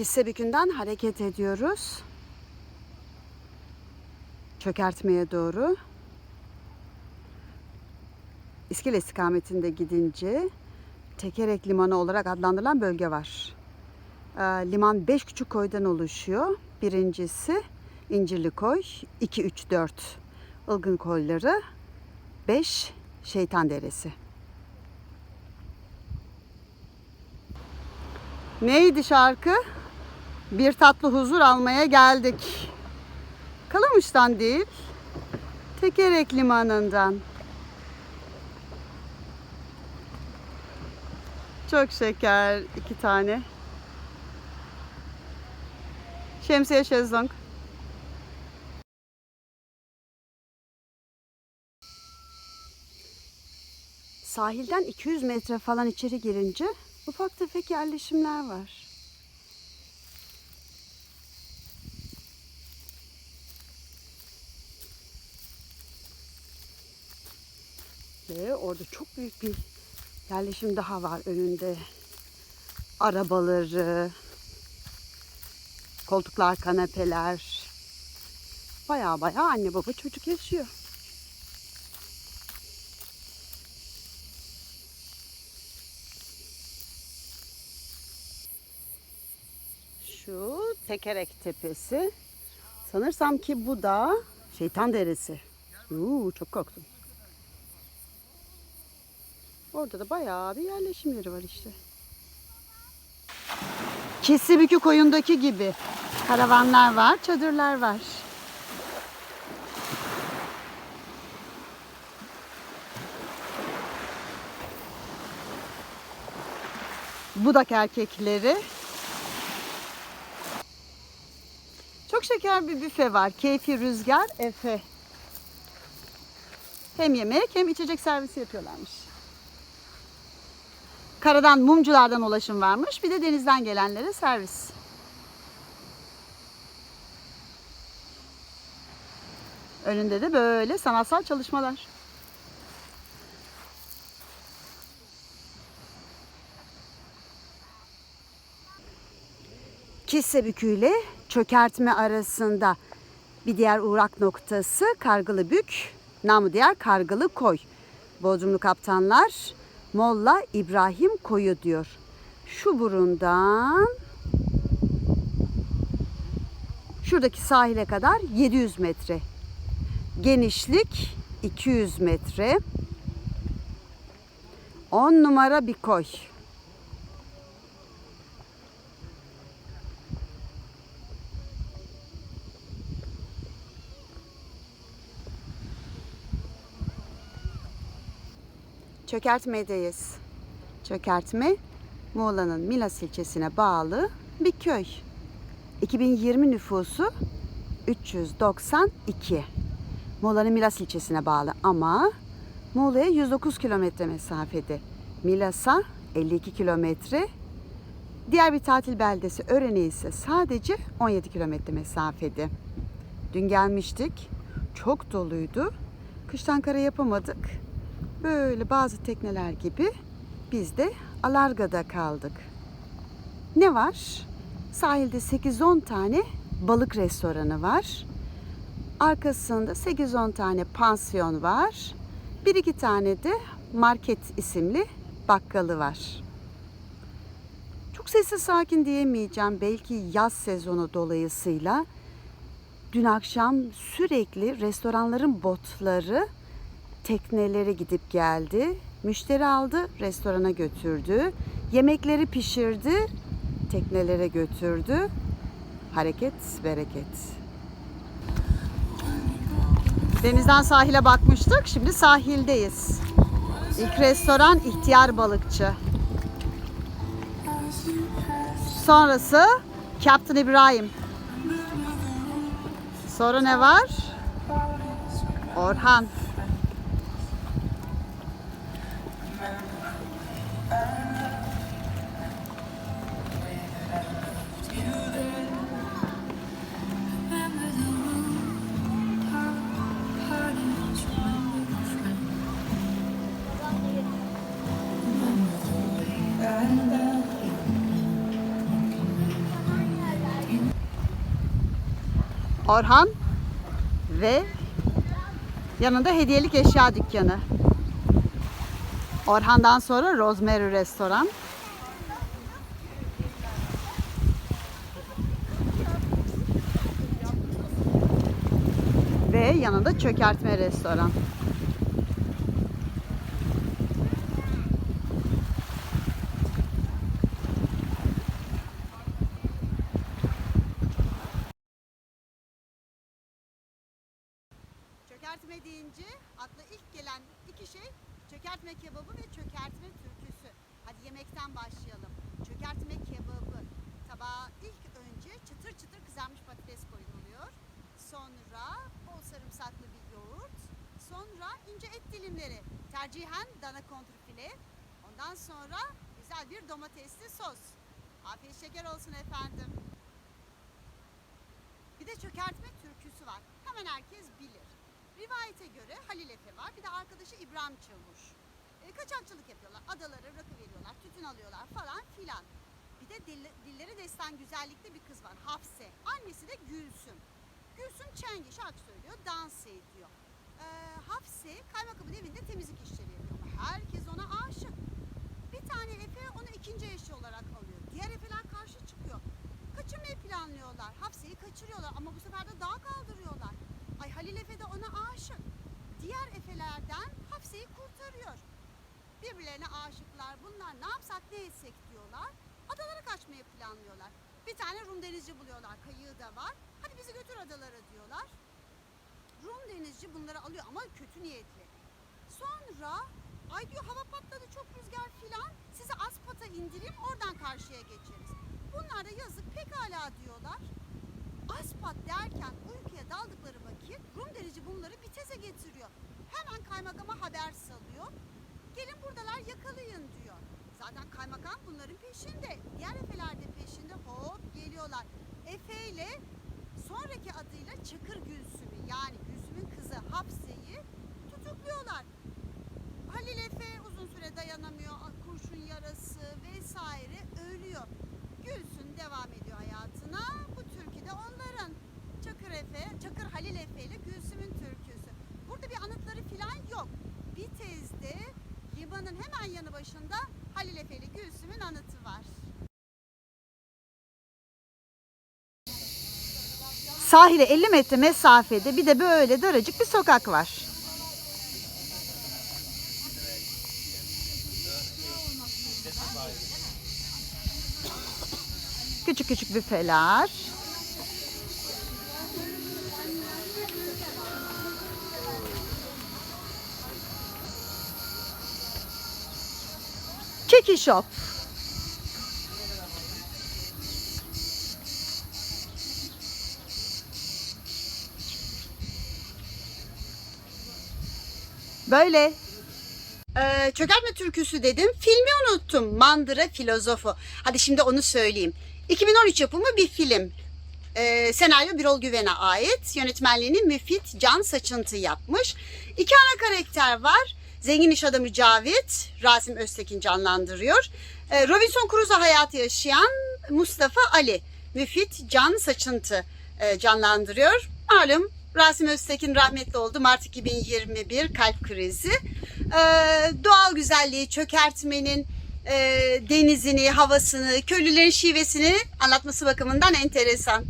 Kissebükü'nden hareket ediyoruz. Çökertmeye doğru. İskele istikametinde gidince Tekerek Limanı olarak adlandırılan bölge var. Ee, liman 5 küçük koydan oluşuyor. Birincisi İncirli Koy, 2, 3, 4 Ilgın Koyları, 5 Şeytan Deresi. Neydi şarkı? Bir tatlı huzur almaya geldik. Kalamış'tan değil, Tekerek Limanı'ndan. Çok şeker iki tane. Şemsiye şezlong. Sahilden 200 metre falan içeri girince ufak tefek yerleşimler var. Ve orada çok büyük bir yerleşim daha var önünde. Arabaları, koltuklar, kanepeler. Baya baya anne baba çocuk yaşıyor. Şu Tekerek Tepesi. Sanırsam ki bu da Şeytan Deresi. Uuu, çok korktum. Orada da bayağı bir yerleşim yeri var işte. Kesibükü koyundaki gibi karavanlar var, çadırlar var. Budak erkekleri. Çok şeker bir büfe var. Keyfi Rüzgar Efe. Hem yemek hem içecek servisi yapıyorlarmış. Karadan mumculardan ulaşım varmış. Bir de denizden gelenlere servis. Önünde de böyle sanatsal çalışmalar. Kissebükü ile çökertme arasında bir diğer uğrak noktası Kargılıbük, namı diğer Kargılı Koy. Bodrumlu kaptanlar Molla İbrahim Koyu diyor. Şu burundan şuradaki sahile kadar 700 metre. Genişlik 200 metre. 10 numara bir koy. Çökertme'deyiz. Çökertme Muğla'nın Milas ilçesine bağlı bir köy. 2020 nüfusu 392. Muğla'nın Milas ilçesine bağlı ama Muğla'ya 109 kilometre mesafede. Milas'a 52 kilometre. Diğer bir tatil beldesi Ören'e ise sadece 17 kilometre mesafede. Dün gelmiştik. Çok doluydu. Kıştan kara yapamadık. Böyle bazı tekneler gibi biz de Alarga'da kaldık. Ne var? Sahilde 8-10 tane balık restoranı var. Arkasında 8-10 tane pansiyon var. Bir iki tane de market isimli bakkalı var. Çok sessiz sakin diyemeyeceğim. Belki yaz sezonu dolayısıyla. Dün akşam sürekli restoranların botları tekneleri gidip geldi. Müşteri aldı, restorana götürdü. Yemekleri pişirdi, teknelere götürdü. Hareket, bereket. Denizden sahile bakmıştık. Şimdi sahildeyiz. İlk restoran İhtiyar Balıkçı. Sonrası Captain İbrahim. Sonra ne var? Orhan. Orhan ve yanında hediyelik eşya dükkanı. Orhan'dan sonra Rosemary Restoran. Ve yanında çökertme restoran. Çökertme deyince akla ilk gelen iki şey çökertme kebabı ve çökertme türküsü. Hadi yemekten başlayalım. Çökertme kebabı. Tabağa ilk önce çıtır çıtır kızarmış patates koyuluyor. Sonra bol sarımsaklı bir yoğurt. Sonra ince et dilimleri. Tercihen dana kontrfile. Ondan sonra güzel bir domatesli sos. Afiyet şeker olsun efendim. Bir de çökertme türküsü var. Hemen herkes bilir. Rivayete göre Halil Efe var. Bir de arkadaşı İbrahim Çavuş. E, kaçakçılık yapıyorlar. Adalara rakı veriyorlar. Tütün alıyorlar falan filan. Bir de dille- dilleri destan güzellikte bir kız var. Hafse. Annesi de Gülsüm. Gülsüm Çengi şarkı söylüyor. Dans ediyor. E, Hafse kaymakamın evinde temizlik işleri yapıyor. Herkes ona aşık. Bir tane Efe onu ikinci eşi olarak alıyor. Diğer Efeler karşı çıkıyor. Kaçırmayı planlıyorlar. Hapseyi kaçırıyorlar ama bu sefer de dağa kaldırıyorlar. Ay Halil Efe de ona aşık. Diğer Efelerden Hapseyi kurtarıyor. Birbirlerine aşıklar. Bunlar ne yapsak ne etsek diyorlar. Adalara kaçmayı planlıyorlar. Bir tane Rum denizci buluyorlar. Kayığı da var. Hadi bizi götür adalara diyorlar. Rum denizci bunları alıyor ama kötü niyetli. Sonra ay diyor hava patladı çok rüzgar filan. Sizi Aspat'a indireyim oradan karşıya geçeriz. Bunlar da yazık pekala diyorlar. Aspat derken uykuya daldıkları vakit Rum derici bunları Bitez'e getiriyor. Hemen kaymakama haber salıyor. Gelin buradalar yakalayın diyor. Zaten kaymakam bunların peşinde. Diğer Efeler de peşinde hop geliyorlar. Efe ile sonraki adıyla Çakır Gülsüm'ü yani Gülsüm'ün kızı Hapse'yi tutukluyorlar. Halil Efe uzun süre dayanamıyor. Kurşun yarası vesaire ölüyor. Gülsün devam ediyor hayatına. Bu türkü de onların. Çakır Efe, Çakır Halil Efe ile Gülsüm'ün türküsü. Burada bir anıtları falan yok. Bitez'de limanın hemen yanı başında Halil Efe ile Gülsüm'ün anıtı var. Sahile 50 metre mesafede bir de böyle daracık bir sokak var. Küçük küçük büfeler. Keki Shop. Böyle. Ee, çökertme türküsü dedim. Filmi unuttum. Mandıra Filozofu. Hadi şimdi onu söyleyeyim. 2013 yapımı bir film. Ee, senaryo Birol Güven'e ait. Yönetmenliğini Müfit Can Saçıntı yapmış. İki ana karakter var. Zengin iş adamı Cavit, Rasim Öztekin canlandırıyor. Ee, Robinson Crusoe hayatı yaşayan Mustafa Ali, Müfit Can Saçıntı e, canlandırıyor. Malum Rasim Öztekin rahmetli oldu. Mart 2021 kalp krizi. Ee, doğal güzelliği, çökertmenin e, denizini, havasını, köylülerin şivesini anlatması bakımından enteresan.